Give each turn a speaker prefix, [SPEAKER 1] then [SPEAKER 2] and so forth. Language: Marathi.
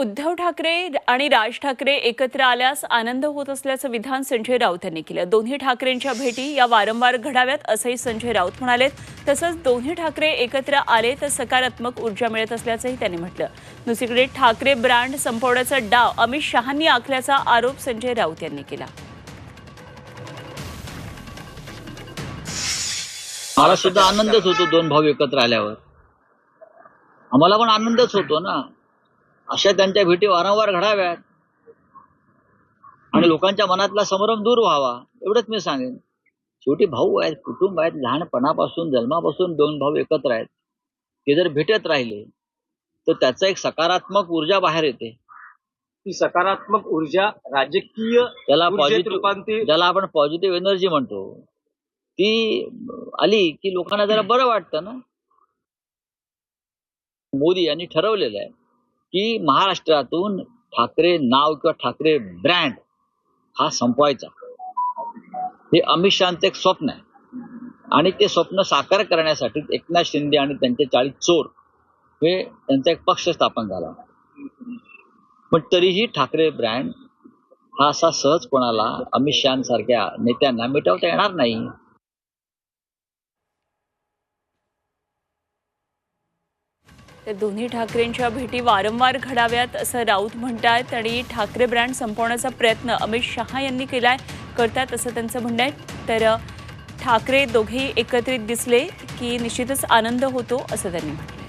[SPEAKER 1] उद्धव ठाकरे आणि राज ठाकरे एकत्र आल्यास आनंद होत असल्याचं विधान संजय राऊत यांनी केलं. दोन्ही ठाकरेंच्या भेटी या वारंवार घडाव्यात असंही संजय राऊत म्हणाले तसंच दोन्ही ठाकरे एकत्र आले तर सकारात्मक ऊर्जा मिळत असल्याचंही त्यांनी म्हटलं. दुसरीकडे ठाकरे ब्रँड संपवण्याचा डाव अमित शहांनी आखल्याचा आरोप संजय राऊत यांनी केला.
[SPEAKER 2] मला सुद्धा आनंदच होतो दोन भाऊ एकत्र आल्यावर. आम्हाला पण आनंदच होतो ना. अशा त्यांच्या भेटी वारंवार घडाव्यात. आणि लोकांच्या मनातला संभ्रम दूर व्हावा एवढंच मी सांगेन. शेवटी भाऊ आहेत कुटुंब आहेत लहानपणापासून जन्मापासून दोन भाऊ एकत्र आहेत. ते जर भेटत राहिले तर त्याचा एक सकारात्मक ऊर्जा बाहेर येते.
[SPEAKER 3] ती सकारात्मक ऊर्जा राजकीय
[SPEAKER 2] त्याला पॉझिटिव्ह ज्याला आपण पॉझिटिव्ह एनर्जी म्हणतो. ती आली की लोकांना जरा बरं वाटतं ना. मोदी यांनी ठरवलेलं आहे. की महाराष्ट्रातून ठाकरे नाव किंवा ठाकरे ब्रँड हा संपवायचा. हे अमित शहाचं एक स्वप्न आहे. आणि ते स्वप्न साकार करण्यासाठी एकनाथ शिंदे आणि त्यांचे चाळीस चोर हे त्यांचा एक पक्ष स्थापन झाला. पण तरीही ठाकरे ब्रँड हा असा सहज कोणाला अमित शहासारख्या नेत्यांना मिटवता येणार नाही.
[SPEAKER 1] तर दोन्ही ठाकरेंच्या भेटी वारंवार घडाव्यात असं राऊत म्हणतात आणि ठाकरे ब्रँड संपवण्याचा प्रयत्न अमित शहा यांनी केलाय करतात असं त्यांचं म्हणणं आहे. तर ठाकरे दोघेही एकत्रित दिसले की निश्चितच आनंद होतो असं त्यांनी म्हटलं.